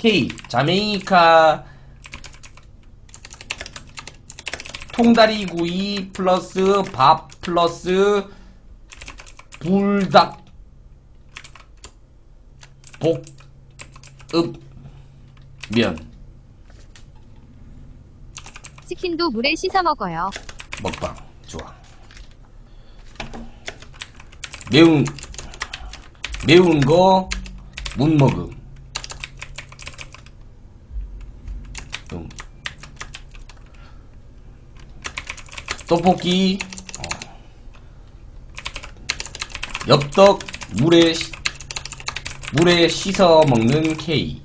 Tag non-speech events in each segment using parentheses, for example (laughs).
K 자메이카 통다리구이 플러스 밥 플러스 불닭 볶음면 치킨도 물에 씻어 먹어요. 먹방 좋아 매운 매운 거 못 먹음 음. 떡볶이 어. 엽떡 물에 시- 물에 씻어 먹는 K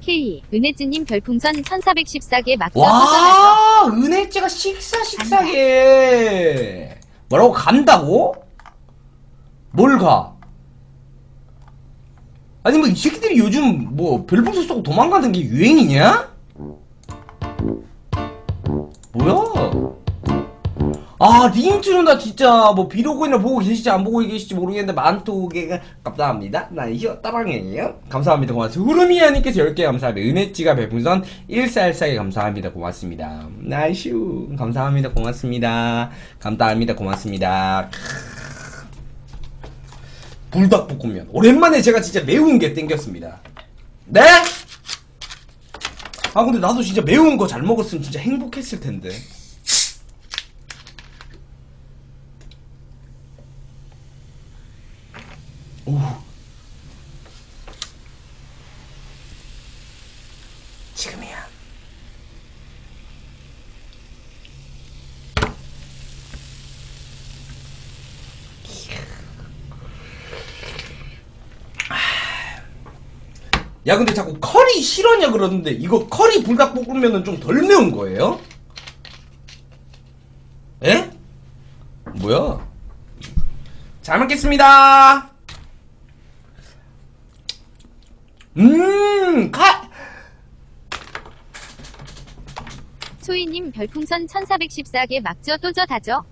K 은혜즈님 별풍선 1414개 막혀 터져나죠. 와 은혜째가 식사 식사게 뭐라고 간다고? 뭘 가? 아니 뭐 이 새끼들이 요즘 뭐 별풍선 쏘고 도망가는 게 유행이냐? 뭐야? 아 링트는 나 진짜 뭐 비로그이나 보고 계실지 안 보고 계실지 모르겠는데 만토개가 감사합니다. 나이쇼 따랑해요. 감사합니다. 고맙습니다. 후르미아님께서 10개 감사합니다. 은혜찌가 별풍선 1414개 감사합니다. 고맙습니다. 나이쇼 감사합니다. 고맙습니다. 감사합니다. 고맙습니다. 불닭볶음면. 오랜만에 제가 진짜 매운 게 땡겼습니다. 네? 아 근데 나도 진짜 매운 거 잘 먹었으면 진짜 행복했을 텐데 오. 지금이야. 야 근데 자꾸 커리 싫어냐 그러는데 이거 커리 불닭볶음면은 좀 덜 매운 거예요? 에? 뭐야? 잘 먹겠습니다. 음, 가, 소희 님 별풍선 1414개 막져 또져 다져.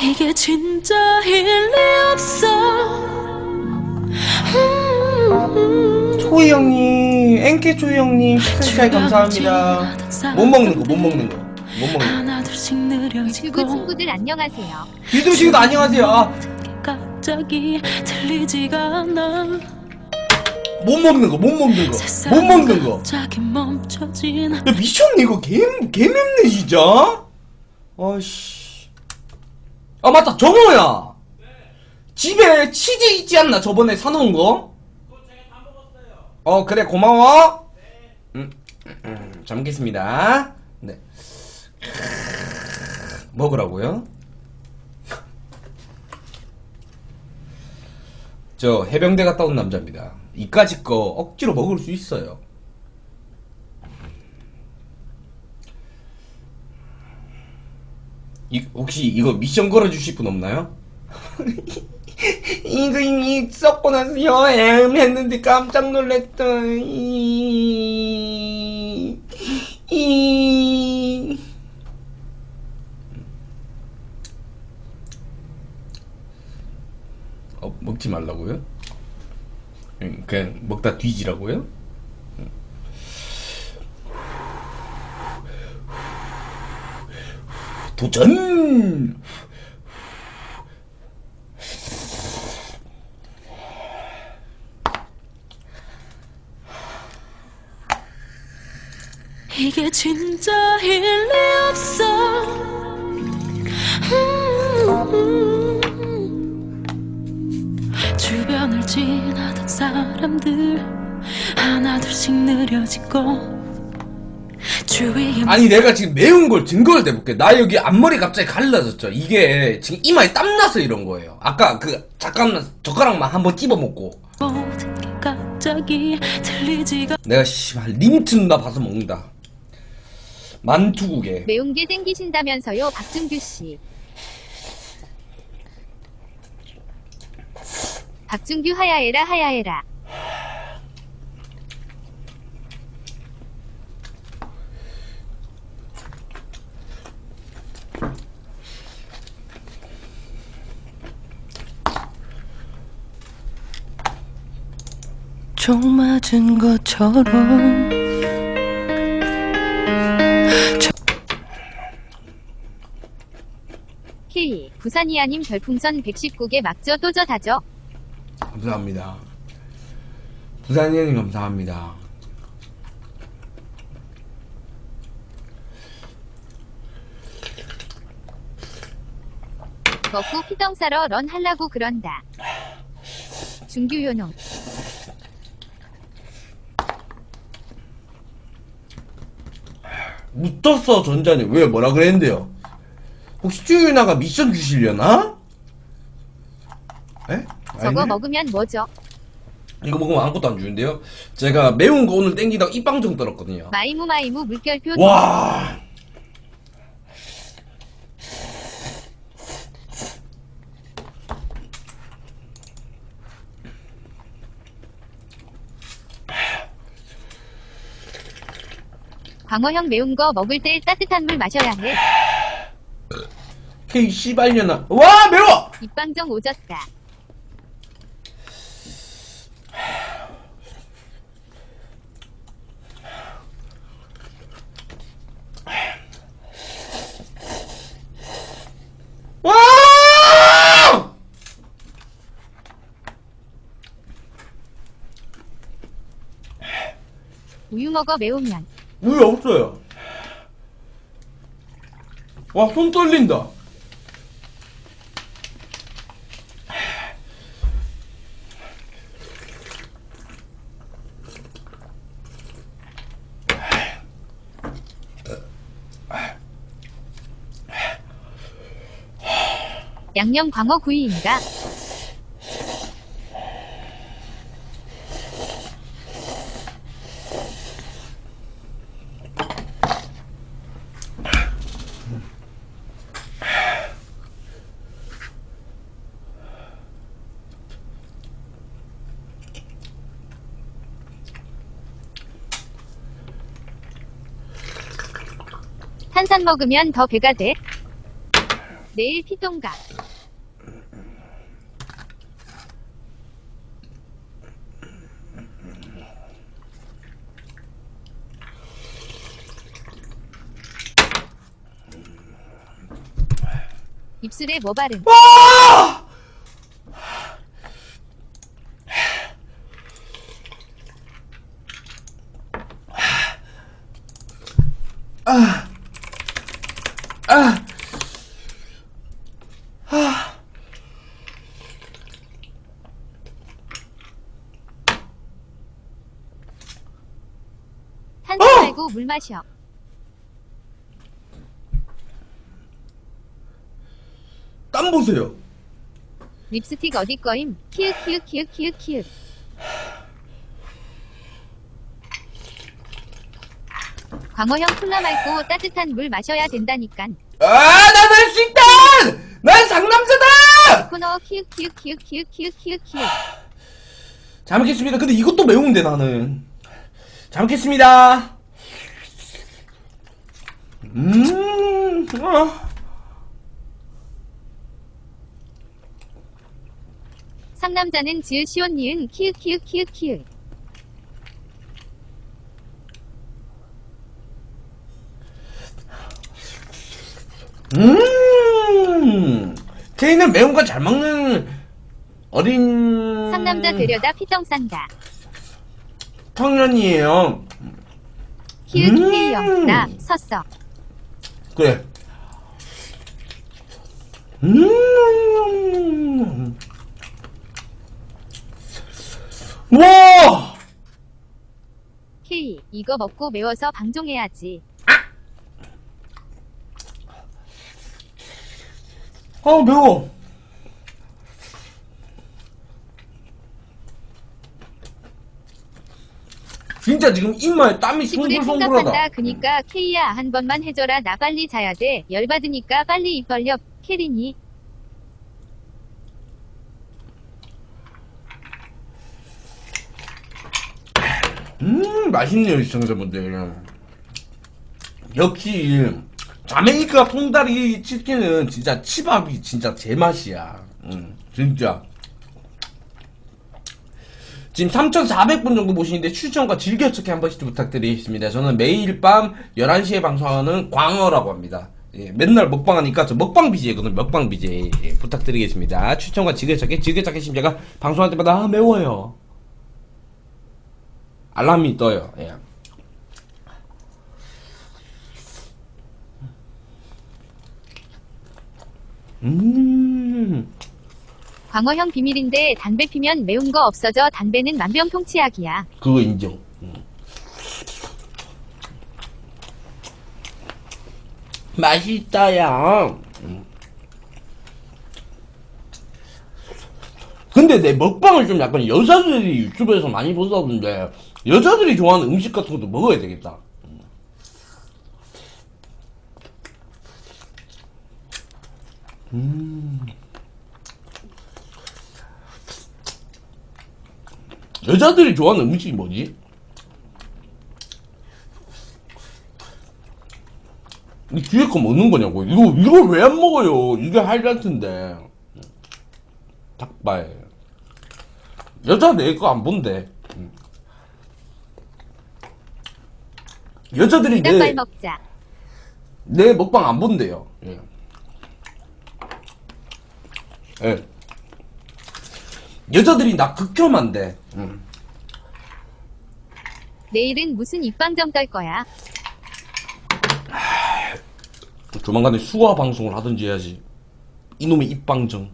이게 진짜 일리 없어 음, 초이 형님, 엔케 초이 형님, 식사시간 감사합니다. 못 먹는 거, 못 먹는 거. 못 먹는 거. 유튜브 친구들 안녕하세요. 유도 친구도 안녕하세요. 아, 갑자기 들리지가 않아 못 먹는 거, 못 먹는 거. 못 먹는 거. 갑자기 멈춰진 야, 미쳤네, 이거. 개, 개 맵네, 진짜. 아씨. 아, 맞다, 정호야. 집에 치즈 있지 않나, 저번에 사놓은 거? 어, 그래, 고마워. 음, 음, 음, 잘 먹겠습니다. 네. 먹으라고요? 저 해병대 갔다 온 남자입니다. 이까짓 거 억지로 먹을 수 있어요. 이, 혹시 이거 미션 걸어주실 분 없나요? 이거 이미 썼고 나서 여엠 했는데 깜짝 놀랐다. 이, 이. 어, 먹지 말라고요? 응, 그냥 먹다 뒤지라고요? 응. 도전! 이게 진짜 일리 없어 음, 주변을 지나던 사람들 하나 둘씩 느려지고 주위에 아니 내가 지금 매운 걸 증거를 대볼게. 나 여기 앞머리 갑자기 갈라졌죠. 이게 지금 이마에 땀나서 이런 거예요. 아까 그 잠깐만 젓가락만 한번 찝어먹고. 모든 게 갑자기 들리지가 내가 씨발 림트 누나 봐서 먹는다. 만투국에. 매운 게 땡기신다면서요, 박준규 씨. 박준규 하야에라 하야에라. 종 맞은 것처럼 K 부산이아님 별풍선 119개 막저 또저 다죠 감사합니다. 부산이님 감사합니다. 먹고 피덩 싸러 런 할라고 그런다. 중규 요놈. 묻었어 전자니 왜 뭐라 그랬는데요? 혹시 쭈유나가 미션 주시려나? 에? 저거 아니네? 먹으면 뭐죠? 이거 먹으면 아무것도 안 주는데요? 제가 매운 거 오늘 땡기다가 입방정 떨었거든요. 마이무 마이무 물결표. 와. 광어형 매운 거 먹을 때 따뜻한 물 마셔야 해. K 씨발년아. 와 매워. 입방정 오졌다. 와! 우유 먹어 매우면. 우유 없어요. 와, 손 떨린다. 양념 광어 구이인가? 탄산 먹으면 더 배가 돼. 내일 피똥가. 입술에 뭐 바른? 와! 말고 물 마셔. 땀 보세요. 립스틱 어디 거임? 키읔 키읔 키읔 키읔 키읔. 광어형 콜라 말고 따뜻한 물 마셔야 된다니깐. 아, 난 할 수 있다! 난 상남자다! 코너 키읔 키읔 키읔 키읔 키읔 키읔 키읔. 잘 먹겠습니다. 근데 이것도 매운데, 나는. 잘 먹겠습니다. 음, 아. 상남자는 지읒 시온 니은 키읔 키읔 키읔 키읔. 음, 케이는 매운 거 잘 먹는 어린 상남자 데려다 피덩 싼다. 청년이에요. 키읔 음. K형 나 섰어. 그래. 음. 와! K 이거 먹고 매워서 방종해야지. 아, 매워. 진짜 지금 이마에 땀이 시골에 송글송글하다. 생각한다. 그니까 K야 한 번만 해줘라. 나 빨리 자야 돼. 열받으니까 빨리 입 벌려. 캐리니. 음, 맛있네요, 시청자분들. 역시, 자메이카 통다리 치킨은 진짜 치밥이 진짜 제맛이야. 음, 진짜. 지금 3,400분 정도 보시는데 추천과 즐겨찾기 한 번씩 좀 부탁드리겠습니다. 저는 매일 밤 11시에 방송하는 광어라고 합니다. 예, 맨날 먹방하니까 저 먹방 BJ거든요. 먹방 BJ. 예, 부탁드리겠습니다. 추천과 즐겨찾기, 즐겨찾기 심제가 방송할 때마다 아, 매워요. 알람이 떠요. 예. 음. 광어형 비밀인데 담배 피면 매운 거 없어져 담배는 만병통치약이야. 그거 인정. 음. 맛있다야. 음. 근데 내 먹방을 좀 약간 여자들이 유튜브에서 많이 보다던데 여자들이 좋아하는 음식 같은 것도 먹어야 되겠다. 음. 여자들이 좋아하는 음식이 뭐지? 이 뒤에 거 먹는 거냐고. 이거, 이걸 왜안 먹어요? 이게 하이라이트인데. 닭발. 여자 내 거 안 본대. 음. 여자들이 내, 먹자. 내 먹방 안 본대요. 예. 예. 여자들이 나 극혐한대. 음. 내일은 무슨 입방정 떨 거야. 조만간에 수화 방송을 하든지 해야지. 이놈의 입방정.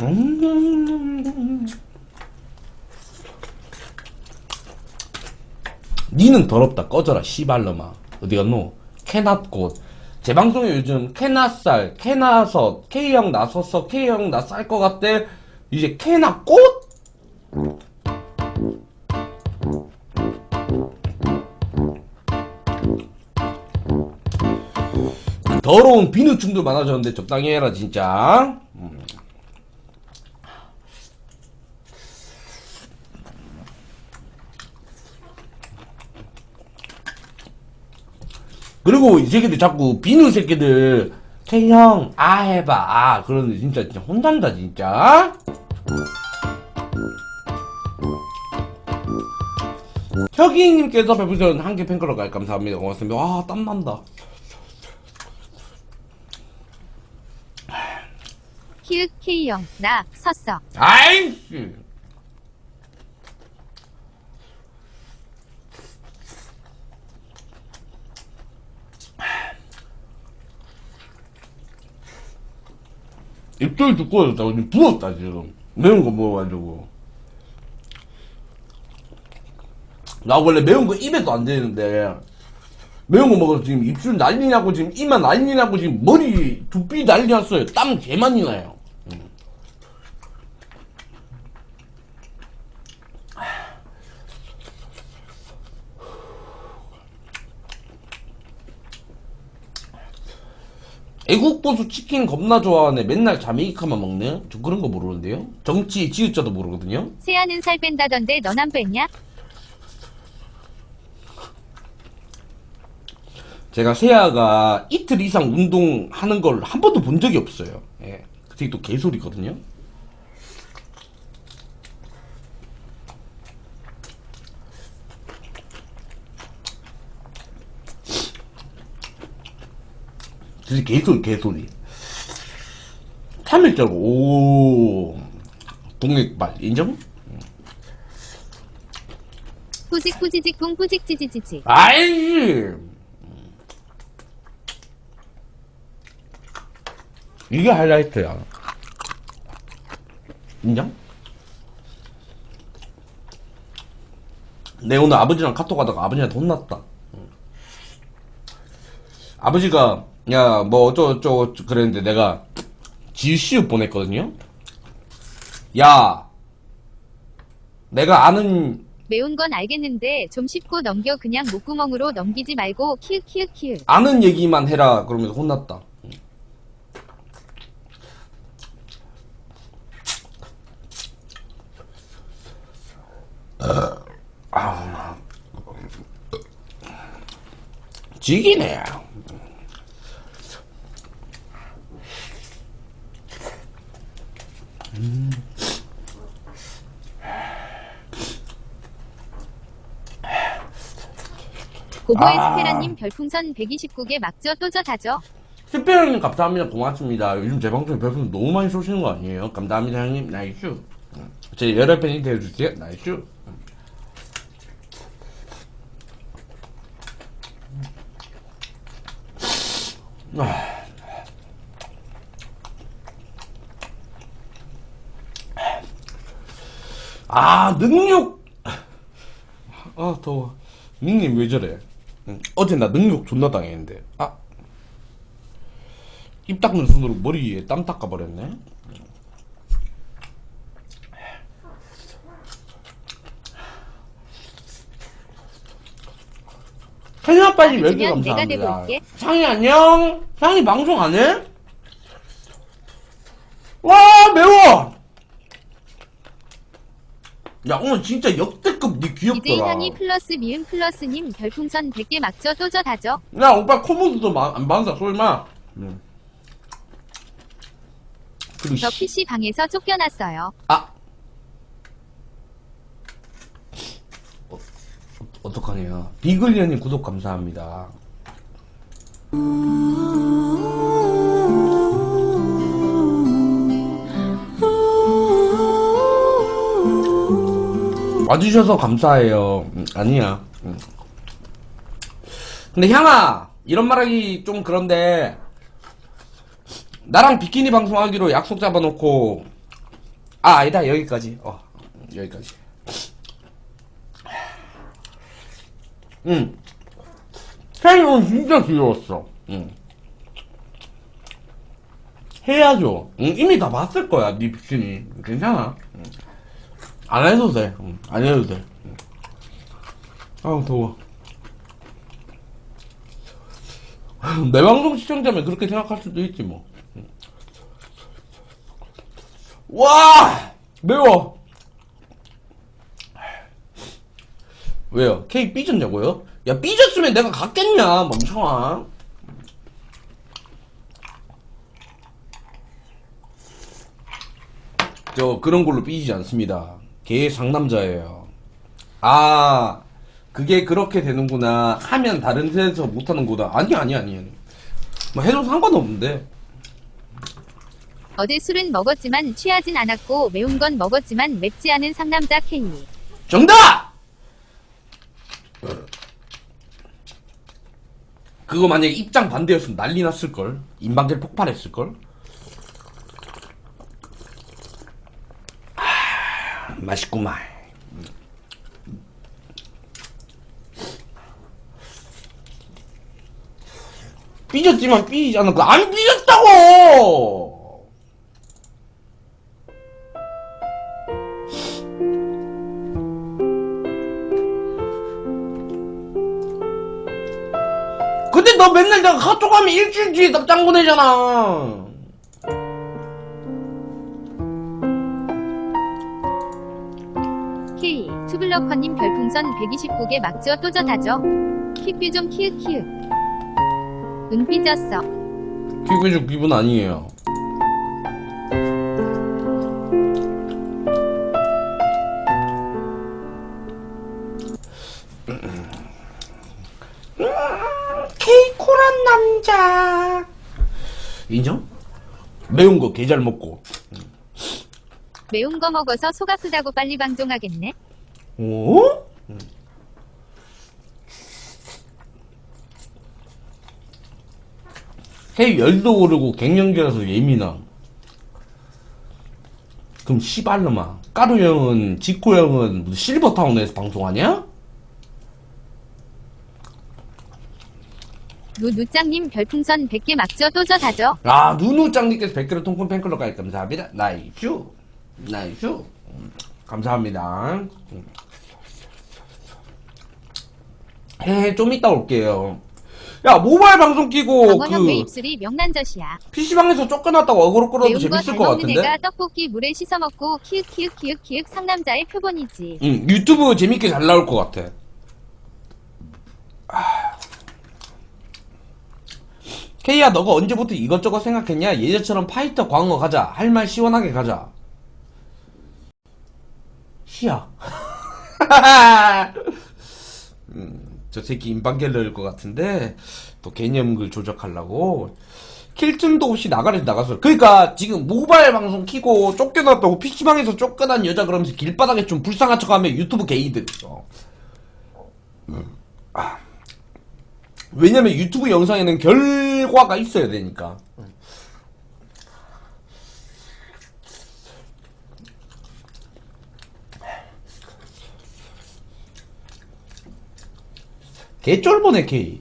음. 니는 더럽다 꺼져라 씨발놈아 어디 갔노 캐낫꽃 제 방송에 요즘 캐낫살 캐나섯 K형 나섰어 K형 나 쌀 것 같대. 이제 캐나 꽃? 더러운 비누충도 많아졌는데 적당히 해라 진짜 그리고 이 새끼들 자꾸 비누 새끼들 태형 아 해봐. 아 그러는데 진짜 진짜 혼난다 진짜. 혁이님께서 별풍선 한개 팬클럽 갈 감사합니다. 고맙습니다. 와 땀난다. 키읔 K형. 나 섰어. 아이씨 입술 두꺼워졌다고 지금 부었다 지금. 매운 거 먹어가지고. 나 원래 매운 거 입에도 안 되는데 매운 거 먹어서 지금 입술 난리 나고 지금 이마 난리 나고 지금 머리 두피 난리 났어요. 땀 개 많이 나요 애국보수 치킨 겁나 좋아하네. 맨날 자메이카만 먹네. 저 그런 거 모르는데요. 정치 지읒자도 모르거든요. 세아는 살 뺀다던데 넌 안 뺐냐? 제가 세아가 이틀 이상 운동하는 걸 한 번도 본 적이 없어요. 예. 그게 또 개소리거든요. 진짜 개소리, 개소리. 3일자고, 오. 동맥발, 인정? 후직 후지직 붕 후직 지지지지. 아이씨! 이게 하이라이트야. 인정? 내 오늘 아버지랑 카톡 하다가 아버지한테 혼났다. 응. 아버지가, 야, 뭐 어쩌고저쩌고 그랬는데 내가 지우시우 보냈거든요? 야, 내가 아는 매운 건 알겠는데 좀 씹고 넘겨 그냥 목구멍으로 넘기지 말고 키읔 키읔 키읔. 아는 얘기만 해라 그러면서 혼났다. 아, 지기네. 고고의 아. 스테라님 별풍선 129개 막저 또저 다죠. 스페어님 감사합니다. 고맙습니다. 요즘 제 방송에 별풍선 너무 많이 쏘시는 거 아니에요? 감사합니다 형님. 나이슈. 제 열혈 팬이 되어주세요. 나이슈. 아. 아, 능욕! 아, 더워. 닉님 왜 저래? 응. 어제 나 능욕 존나 당했는데. 아. 입 닦는 손으로 머리에 땀 닦아버렸네. 10개 들면 내가 감사합니다. 상이 안녕? 상이 방송 안 해? 와 매워! 야 오늘 진짜 역대급 니 DJ 귀엽더라. 향이 플러스 미음 플러스님 별풍선 100개 막저 또저 다죠. 야 오빠 코모드도 안 받는다 쏠마. 응. 그리고 저 씨- PC 방에서 쫓겨났어요. 아. 어, 어떡하네요. 비글리언님 구독 감사합니다. 와주셔서 감사해요. 음, 아니야. 음. 근데 향아, 이런 말하기 좀 그런데, 나랑 비키니 방송하기로 약속 잡아놓고, 아, 아니다, 여기까지. 어, 여기까지. 응. 촬영은 진짜 귀여웠어. 응. 해야죠. 응, 이미 다 봤을 거야, 니 비키니. 괜찮아. 응. 안 해도 돼. 응, 안 해도 돼. 응. 아우, 더워. (laughs) 내 방송 시청자면 그렇게 생각할 수도 있지, 뭐. 응. 와! 매워! 왜요? 케이크 삐졌냐고요? 야, 삐졌으면 내가 갔겠냐, 멍청아. 저, 그런 걸로 삐지지 않습니다. 걔 상남자예요. 아, 그게 그렇게 되는구나. 하면 다른 데서 못하는구나. 아니, 아니, 아니, 아니. 뭐 해도 상관없는데. 어제 술은 먹었지만 취하진 않았고 매운 건 먹었지만 맵지 않은 상남자 K. 정답! 그거 만약에 입장 반대였으면 난리 났을걸. 인방길 폭발했을걸. 아, 맛있구만. 삐졌지만 삐지지 않았고, 안 삐졌다고! 근데 너 맨날 내가 카톡 하면 일주일 뒤에 답장 보내잖아. 별풍선 129개 막저 또저 다죠. 킥뷰 좀 키읔 키읔. 눈 삐졌어. 기분이 기분 아니에요. 케이코란 남자. 인정? 매운 거 개 잘 먹고. 매운 거 먹어서 속 아프다고 빨리 방종하겠네. 오? 해 열도 오르고 갱년기라서 예민함. 그럼 씨발놈아. 까루 형은 지코 형은 무슨 실버타운 에서 방송하냐? 누누짱님 별풍선 100개 막저 또저 다죠. 아 누누짱님께서 100개를 통큰 팬클럽까지 감사합니다. 나이슈. 나이슈. 음, 감사합니다. 음. 해, 좀 이따 올게요. 야, 모바일 방송 끼고, 강원형 왜 그, 입술이 명란젓이야. PC방에서 쫓겨났다고 어그로 끌어도 매운 거 재밌을 잘 것 먹는 같은데? 애가 떡볶이 물에 씻어 먹고 키읔 키읔 키읔 키읔 상남자의 표본이지. 응, 유튜브 재밌게 잘 나올 것 같아. 아. 케이야, 너가 언제부터 이것저것 생각했냐? 예전처럼 파이터 광어 가자. 할 말 시원하게 가자. 시야. (laughs) 음, 저 새끼 인방갤러일 것 같은데 또 개념글 조작하려고 킬틈도 없이 나가려서 나갔어요. 그러니까 지금 모바일 방송 키고 쫓겨났다고 PC방에서 쫓겨난 여자 그러면서 길바닥에 좀 불쌍한 척하면 유튜브 게이들. 어. 음, 아. 왜냐면 유튜브 영상에는 결과가 있어야 되니까. 개쫄보네 개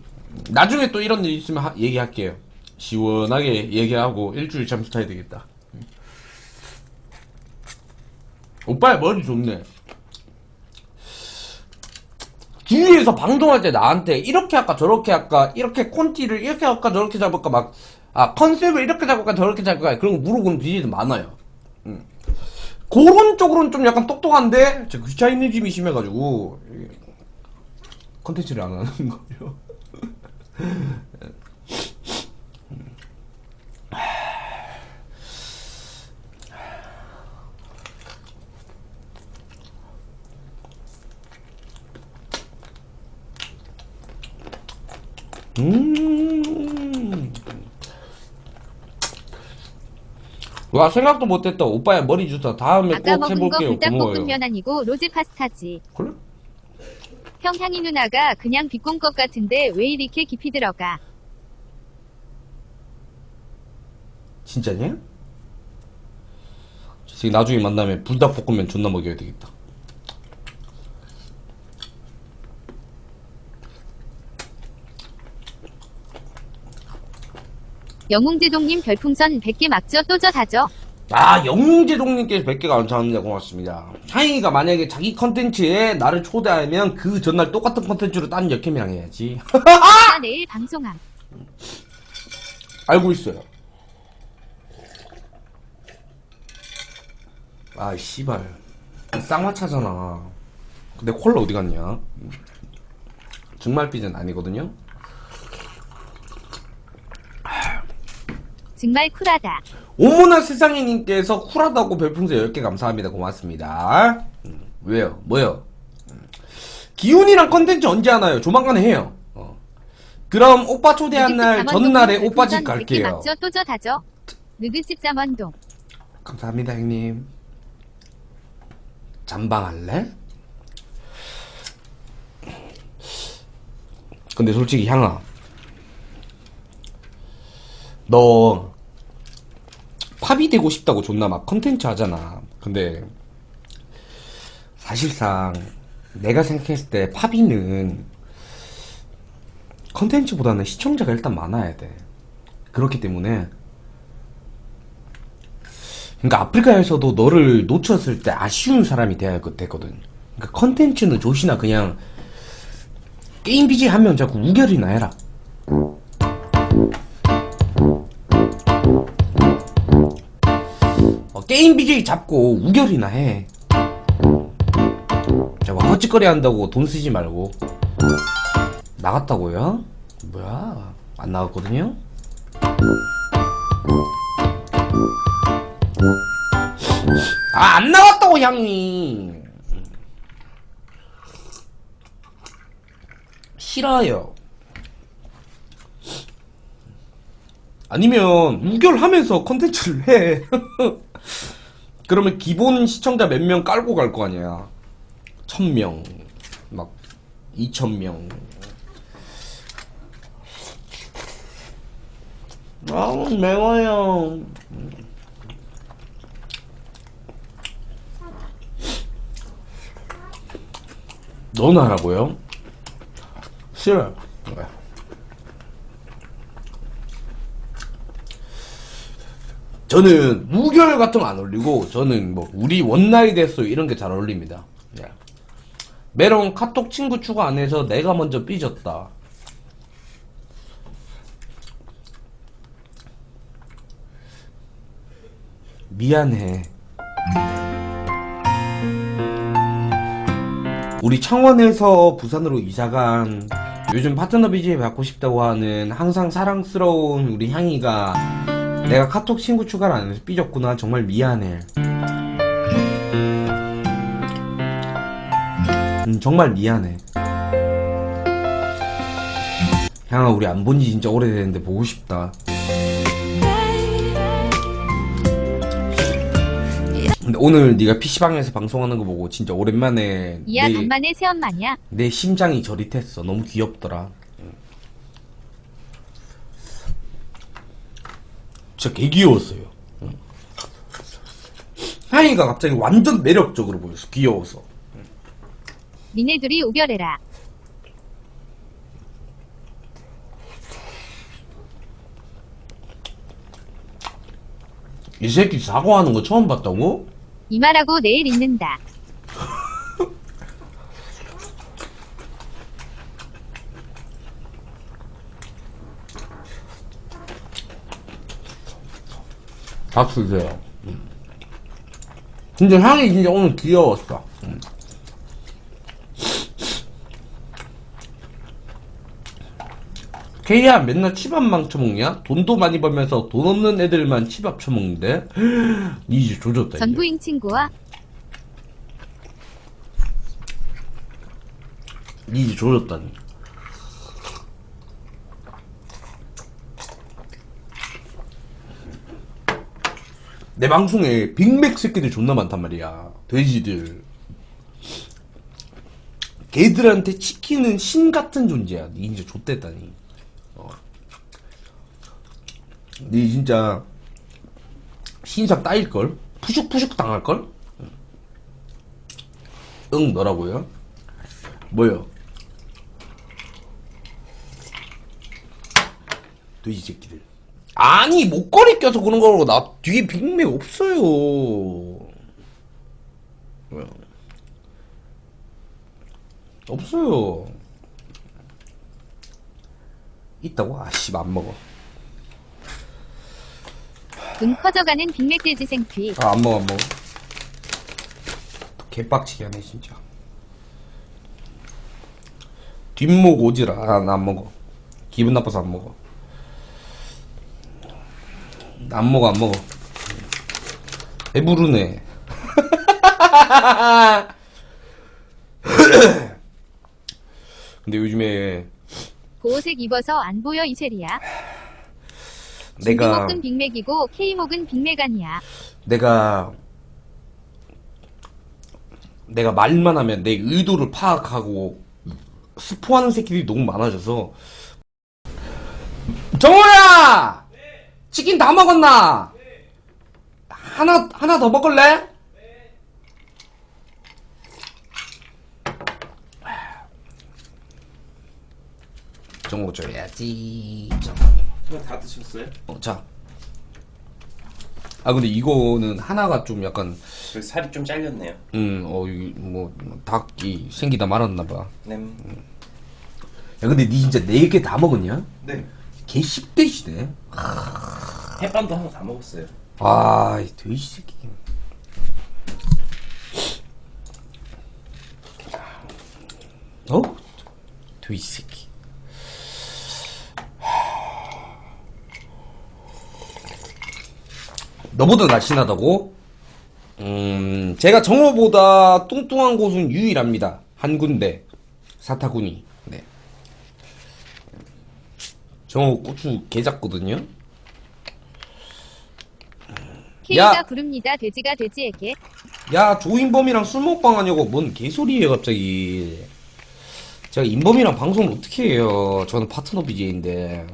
나중에 또 이런 일 있으면 하- 얘기할게요. 시원하게 얘기하고 일주일 잠수 타야 되겠다. 오빠의 머리 좋네. 주위에서 방송할 때 나한테 이렇게 할까 저렇게 할까 이렇게 콘티를 이렇게 할까 저렇게 잡을까 막 아 컨셉을 이렇게 잡을까 저렇게 잡을까 그런 거 물어보는 비즈도 많아요. 음. 그런 쪽으로는 좀 약간 똑똑한데? 제 귀차니즘이 심해가지고 컨텐츠를 안 하는 (laughs) 거예요. 음. 와 생각도 못했다 오빠의 머리 주사 다음에 아까 꼭 먹은 거 해볼게요 불닭볶음면 아니고 로제 파스타지. 그래? 평향이 누나가 그냥 비꼰 것 같은데 왜 이렇게 깊이 들어가? 진짜냐? 저 새끼 나중에 만나면 불닭볶음면 존나 먹여야 되겠다. 영웅제동님 별풍선 100개 막죠 또저 다죠. 아, 영웅제동님께서 100개가 감사합니다. 고맙습니다. 샤이가 만약에 자기 컨텐츠에 나를 초대하면 그 전날 똑같은 컨텐츠로 딴 역캠이랑 해야지. 나 내일 방송함. 알고 있어요. 아, 씨발. 쌍화차잖아. 근데 콜라 어디 갔냐? 정말 삐는 아니거든요? 정말 쿨하다. 오모나 세상에님께서 쿨하다고 별풍선 10개 감사합니다. 고맙습니다. 음, 왜요? 뭐요? 음, 기훈이랑 컨텐츠 언제 하나요? 조만간 해요. 어. 그럼 오빠 초대한 날 전날에 오빠 집 갈게요. 막죠 또저 다죠. 느그집 잠원동. 감사합니다, 형님. 잠방할래? 근데 솔직히 향아, 너 팝이 되고 싶다고 존나 막 컨텐츠 하잖아. 근데 사실상 내가 생각했을 때 팝이는 컨텐츠보다는 시청자가 일단 많아야 돼. 그렇기 때문에 그러니까 아프리카에서도 너를 놓쳤을 때 아쉬운 사람이 돼야 그- 되거든. 그러니까 컨텐츠는 조시나 그냥 게임 한명 자꾸 우결이나 해라. 게임 BJ 잡고 우결이나 해. 자꾸 헛짓거리 한다고 돈 쓰지 말고. 나갔다고요? 뭐야? 안 나갔거든요? 아, 안 나왔다고, 향이. 싫어요. 아니면, 우결하면서 컨텐츠를 해. (laughs) 그러면 기본 시청자 몇 명 깔고 갈 거 아니야. 천 명, 막, 이천 명. 아, 매워요. 너는 하라고요? 싫어요. 저는 무결 같은 거 안 올리고 저는 뭐 우리 원나잇 됐어 이런 게 잘 어울립니다. 네. 메롱 카톡 친구 추가 안 해서 내가 먼저 삐졌다. 미안해. 우리 창원에서 부산으로 이사간 요즘 파트너 BJ 받고 싶다고 하는 항상 사랑스러운 우리 향이가 내가 카톡 친구 추가를 안 해서 삐졌구나 정말 미안해 음, 정말 미안해. 향아, 우리 안 본 지 진짜 오래됐는데 보고 싶다. 근데 오늘 네가 PC방에서 방송하는 거 보고 진짜 오랜만에 이야 내, 간만에 새엄마냐? 내 심장이 저릿했어. 너무 귀엽더라. 진짜 개 귀여웠어요. 향이가 갑자기 완전 매력적으로 보였어. 귀여워서. 니네 둘이 우별해라. 이 새끼 사과하는 거 처음 봤다고? 이 말하고 내일 있는다. 박수 주세요. 음. 진짜 향이 진짜 오늘 귀여웠어. 음. 케이야 맨날 치밥만 처먹냐? 돈도 많이 벌면서 돈 없는 애들만 치밥 처먹는데? 니 이제 조졌다. 전부인 친구와 니 이제 조졌다니. 내 방송에 빅맥 새끼들 존나 많단 말이야. 돼지들. 걔들한테 치킨은 신 같은 존재야. 니 이제 좆됐다니. 어. 니 진짜 신상 따일걸? 푸슉푸슉 당할걸? 응, 너라고요? 뭐요? 돼지 새끼들. 아니 목걸이 껴서 그런 거고 나 뒤에 빅맥 없어요. 뭐야? 없어요. 있다고? 아씨 안 먹어. 눈 커져가는 빅맥 돼지 생피. 아 안 먹어 안 먹어. 개빡치게 하네 진짜. 뒷목 오지라. 아, 나 안 먹어. 기분 나빠서 안 먹어. 안 먹어, 안 먹어. 배부르네. (laughs) 근데 요즘에 보호색 입어서 안 보여 이세리야. 내가 B목은 빅맥이고 K목은 빅맥 아니야. 내가 내가 말만 하면 내 의도를 파악하고 스포하는 새끼들이 너무 많아져서 정호야 치킨 다 먹었나 하나 하나 더 먹을래? 정호 줘야지 정호 다 드셨어요? 어, 자. 아 근데 이거는 하나가 좀 약간 그 살이 좀 잘렸네요. 음, 어, 이뭐 닭이 생기다 말았나 봐. 네. 야 근데 니 진짜 네 개 다 먹었냐? 네. 개 10대시네. 햇반도 하나 다 먹었어요. 아, 이 돼지 새끼. 어? 돼지 새끼. 너보다 날씬하다고? 음, 제가 정호보다 뚱뚱한 곳은 유일합니다. 한 군데. 사타구니. 네. 정호 고추 개 작거든요? 야. 부릅니다. 돼지가 돼지에게. 야 조인범이랑 술 먹방 하냐고 뭔 개소리예요 갑자기 제가 인범이랑 방송을 어떻게 해요 저는 파트너 BJ인데